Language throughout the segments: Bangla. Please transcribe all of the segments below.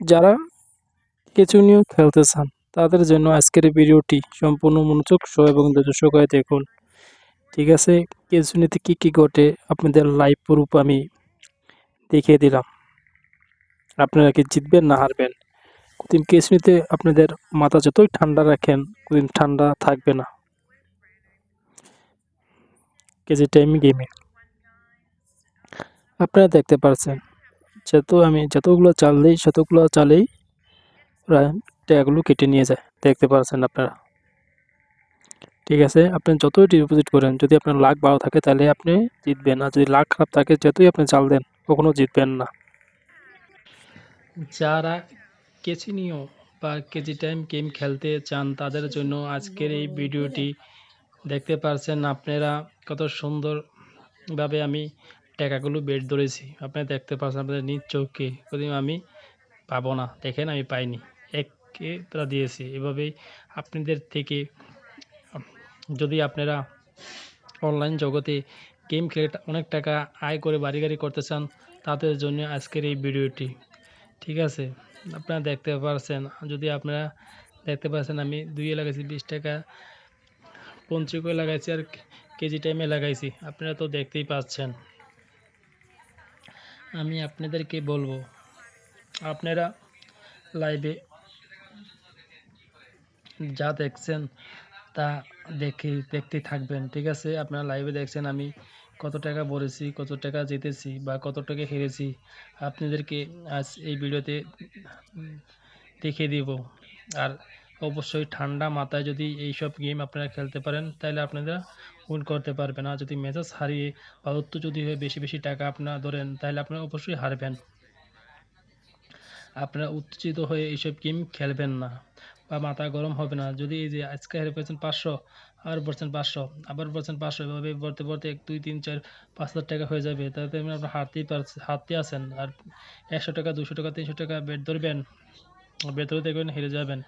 যারা কিছু নিয়ে খেলতে চান, তাদের জন্য আজকের ভিডিওটি সম্পূর্ণ মনোযোগ সহ এবং সহকারে দেখুন। ঠিক আছে? কিছু নিতে কী কী ঘটে আপনাদের লাইভ প্রুফ আমি দেখিয়ে দিলাম। আপনারা কি জিতবেন না হারবেন? কেস নিতে আপনাদের মাথা যতই ঠান্ডা রাখেন, কোনদিন ঠান্ডা থাকবে না। কেজি টাইম গেমে আপনারা দেখতে পারছেন যত আমি যতগুলো চাল দিই ততগুলো চালেই টাকাগুলো কেটে নিয়ে যায়। দেখতে পারছেন আপনারা। ঠিক আছে? আপনি যতই ডিপোজিট করেন, যদি আপনার লাখ ভালো থাকে, তাহলে আপনি জিতবেন। আর যদি লাখ খারাপ থাকে, যতই আপনি চাল দেন, কখনো জিতবেন না। যারা কেচিনিও বা কেজি টাইম গেম খেলতে চান, তাদের জন্য আজকের এই ভিডিওটি দেখতে পারছেন আপনারা কত সুন্দরভাবে আমি টাকাগুলো বের ধরেছি। আপনারা দেখতে পাচ্ছেন আপনাদের নিজ চোখকে। কোনোদিন আমি পাবো না। দেখেন, আমি পাইনি। এককে তারা দিয়েছি। এভাবেই আপনাদের থেকে, যদি আপনারা অনলাইন জগতে গেম খেলে অনেক টাকা আয় করে বাড়ি গাড়ি করতে চান, তাদের জন্য আজকের এই ভিডিওটি। ঠিক আছে? আপনারা দেখতে পারছেন। যদি আপনারা দেখতে পাচ্ছেন, আমি দুই লাগাইছি, বিশ টাকা। পঞ্চিকে লাগাইছি আর কেজি টাইমে লাগাইছি। আপনারা তো দেখতেই পাচ্ছেন। আমি আপনাদেরকে বলব, আপনারা লাইভে যা দেখছেন তা দেখে, দেখতে থাকবেন, ঠিক আছে? আপনারা লাইভে দেখছেন আমি কত টাকা ভরেছি কত টাকা জিতেছি বা কত টাকা হেরেছি, আপনাদেরকে আজ এই ভিডিওতে দেখিয়ে দিব। আর অবশ্যই ঠান্ডা মাথায় যদি এইসব গেম আপনারা খেলতে পারেন, তাহলে আপনারা উইন করতে পারবেন। আর যদি মেজাজ হারিয়ে বা যদি হয়ে বেশি বেশি টাকা আপনারা ধরেন, তাহলে আপনারা অবশ্যই হারবেন। আপনারা উত্তেজিত হয়ে এইসব গেম খেলবেন না বা মাথা গরম হবে না। যদি এই যে আজকে হেরে পেয়েছেন পাঁচশো আবার বলছেন পাঁচশো, আবার বলছেন পাঁচশো, এভাবে বলতে বলতে এক, দুই, তিন, চার, পাঁচ হাজার টাকা হয়ে যাবে। তাতে আপনার হারতেই পারছেন হারতে আছেন। আর একশো টাকা, দুশো টাকা, তিনশো টাকা বেড ধরবেন বেড ধরে দেখবেন হেরে যাবেন।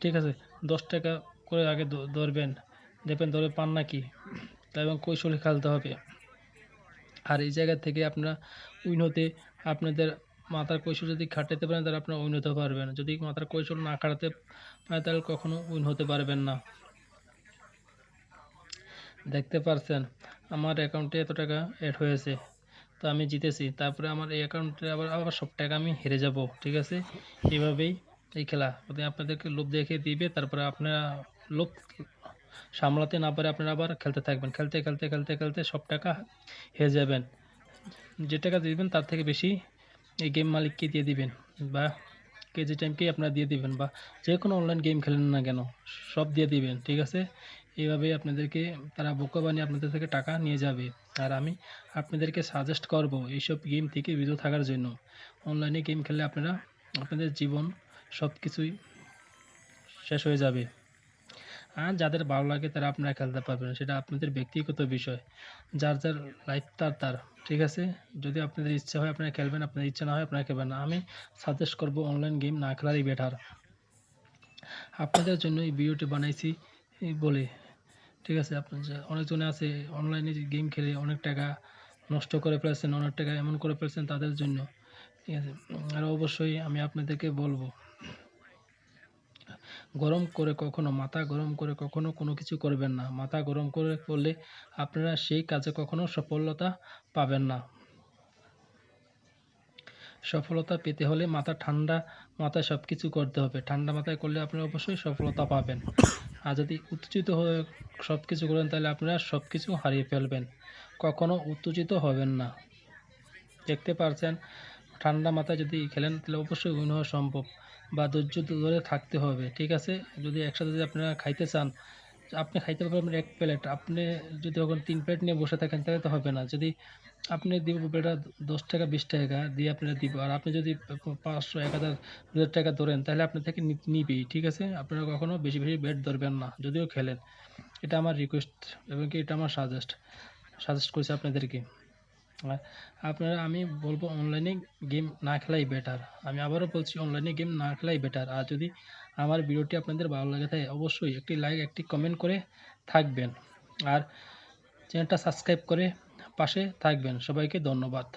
ঠিক আছে, দশ টাকা করে আগে ধরবেন। দেখবেন ধরে পান না নাকি এবং কৌশলে খেলতে হবে। আর এই জায়গা থেকে আপনারা উইন হতে আপনাদের মাথার কৌশল যদি খাটাতে পারেন, তাহলে আপনারা উইন হতে পারবেন। যদি মাথার কৌশল না খাটাতে পারেন, তাহলে কখনো উইন হতে পারবেন না। দেখতে পারছেন, আমার অ্যাকাউন্টে এত টাকা অ্যাড হয়েছে, তো আমি জিতেছি। তারপরে আমার এই অ্যাকাউন্টে আবার আবার সব টাকা আমি হেরে যাব, ঠিক আছে? এইভাবেই এই খেলা। আপনাদেরকে লোভ দেখে দিবে, তারপরে আপনারা লোভ সামলাতে না পারে আপনারা আবার খেলতে থাকবেন। খেলতে খেলতে খেলতে খেলতে সব টাকা হেরে যাবেন। যে টাকা দিবেন, তার থেকে বেশি এই গেম মালিককে দিয়ে দিবেন বা কেজি টাইমকেই আপনারা দিয়ে দিবেন বা যে কোনো অনলাইন গেম খেলেন না কেন, সব দিয়ে দিবেন, ঠিক আছে? এইভাবেই আপনাদেরকে, তারা বোকা বানিয়ে আপনাদের থেকে টাকা নিয়ে যাবে। আর আমি আপনাদেরকে সাজেস্ট করব এইসব গেম থেকে বিরত থাকার জন্য। অনলাইনে গেম খেললে আপনারা, আপনাদের জীবন সব কিছুই শেষ হয়ে যাবে। আর যাদের ভালো লাগে তারা আপনারা খেলতে পারবেন, সেটা আপনাদের ব্যক্তিগত বিষয়। যার যার লাইফ তার তার, ঠিক আছে? যদি আপনাদের ইচ্ছা হয় আপনারা খেলবেন, আপনাদের ইচ্ছা না হয় আপনারা খেলবেন না। আমি সাজেস্ট করব অনলাইন গেম না খেলারই বেটার আপনাদের জন্য এই ভিডিওটি বানাইছি বলে, ঠিক আছে? আপনার অনেকজনে আছে অনলাইনে গেম খেলে অনেক টাকা নষ্ট করে ফেলেছেন, অনেক টাকা এমন করে ফেলেছেন তাদের জন্য। ঠিক আছে, আর অবশ্যই আমি আপনাদেরকে বলব, গরম করে কখনো, মাথা গরম করে কখনো কোনো কিছু করবেন না। মাথা গরম করে করলে আপনারা সেই কাজে কখনো সফলতা পাবেন না। সফলতা পেতে হলে মাথা ঠান্ডা মাথায় সব কিছু করতে হবে। ঠান্ডা মাথায় করলে আপনারা অবশ্যই সফলতা পাবেন। আর যদি উত্তেজিত হয়ে সব কিছু করেন, তাহলে আপনারা সব কিছু হারিয়ে ফেলবেন। কখনো উত্তেজিত হবেন না। দেখতে পারছেন? ঠান্ডা মাথায় যদি খেলেন, তাহলে অবশ্যই উইন হওয়া সম্ভব। বা ধৈর্য ধরে থাকতে হবে, ঠিক আছে? যদি একসাথে যদি আপনারা খাইতে চান, আপনি খাইতে পারবেন এক প্লেট। আপনি যদি ওখানে তিন প্লেট নিয়ে বসে থাকেন, তাহলে তো হবে না। যদি আপনি দিব প্লেটটা দশ টাকা, বিশ টাকা দিয়ে আপনারা দিব। আর আপনি যদি পাঁচশো, এক হাজার হাজার টাকা ধরেন, তাহলে আপনার থেকে নিবেই, ঠিক আছে? আপনারা কখনো বেশি বেশি বেট ধরবেন না, যদিও খেলেন। এটা আমার রিকোয়েস্ট এবং কি এটা আমার সাজেস্ট সাজেস্ট করছি আপনাদেরকে। আপনারা আমি বলব অনলাইনে গেম না খেলাই বেটার আমি আবারও বলছি অনলাইনে গেম না খেলাই বেটার আর যদি আমার ভিডিওটি আপনাদের ভালো লাগে থাকে অবশ্যই একটি লাইক একটি কমেন্ট করে থাকবেন। আর চ্যানেলটা সাবস্ক্রাইব করে পাশে থাকবেন। সবাইকে ধন্যবাদ।